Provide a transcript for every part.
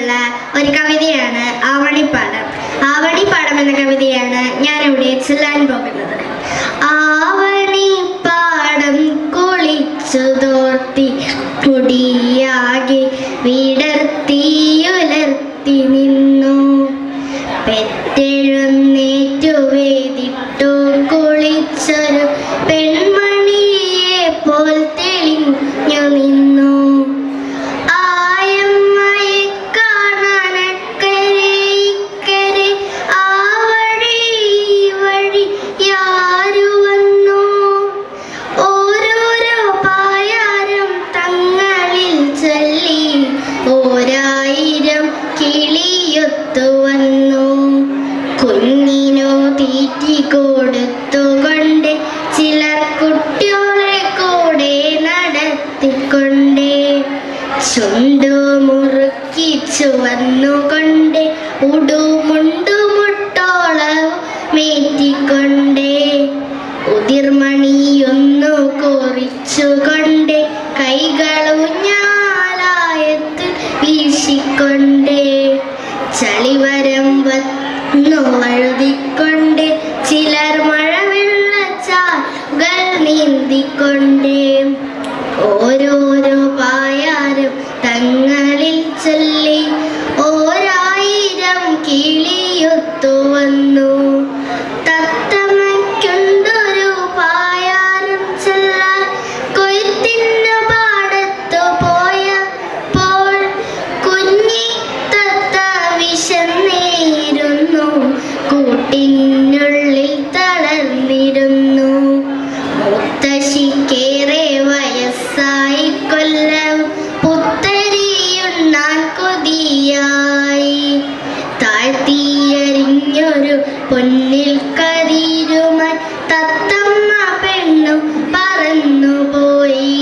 നിന്നുള്ള ഒരു കവിതയാണ് ആവണിപ്പാടം. ആവണിപ്പാടം എന്ന കവിതയാണ് ഞാനിവിടെ ചൊല്ലാൻ കൊടുത്തുകൊണ്ട് ചിലർ കുട്ടികളെ കൂടെ നടത്തിക്കൊണ്ടേ. ചുണ്ടു മുറുക്കി ചുവന്നുകൊണ്ട് ഉടുമുണ്ടു മുട്ടോളവും മേറ്റിക്കൊണ്ട്. ഉതിർമണിയൊന്നു കുറിച്ചുകൊണ്ട് കൈകളുഞ്ഞാലായത്തിൽ വീശിക്കൊണ്ടേ. ചളിവരം വന്നു വഴുതിക്കൊണ്ട് മഴവെള്ളച്ചാലുകൾ നീന്തിക്കൊണ്ടേ. ഓരോരോ പായാരും തങ്ങളിൽ ചൊല്ലി ഓരായിരം കിളിയൊത്തു വന്നു. പോയപ്പോൾ കുഞ്ഞി താഴ്ത്തിയരിഞ്ഞൊരു പൊന്നിൽ കതിരുമായി തത്തമ്മ പെണ്ണു പറന്നു പോയി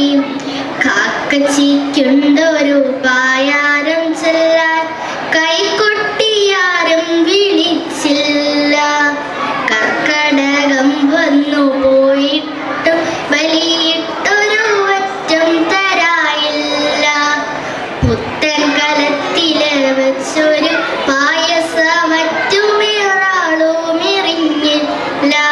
കാക്കച്ചിക്കുണ്ടൊരു പായാരം No.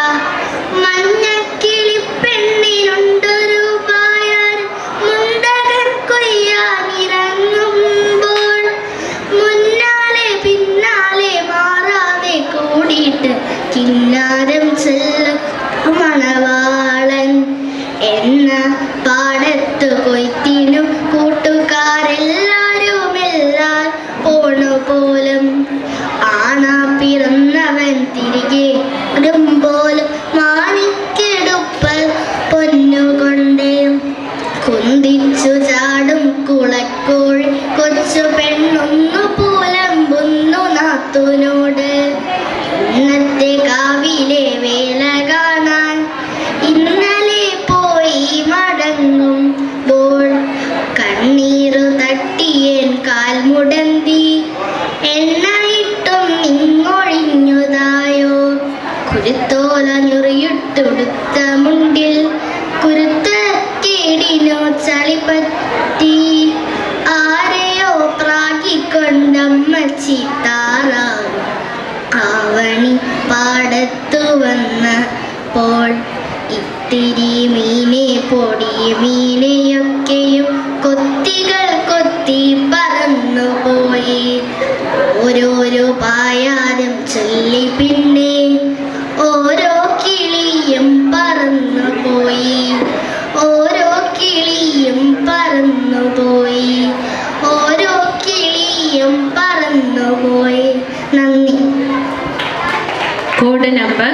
കുരുത്തോല ഞുറിയിട്ടുടുത്ത മുണ്ടിൽ കുരുത്ത കേടിനോ ചളിപ്പറ്റി ആരെയോ പ്രാഗിക്കൊണ്ടമ്മ ചീത്താറാവും ആവണി പാടത്തു വന്നപ്പോൾ ഇത്തിരി മീനെ പൊടിയ മീനെയൊക്കെയും ነበር።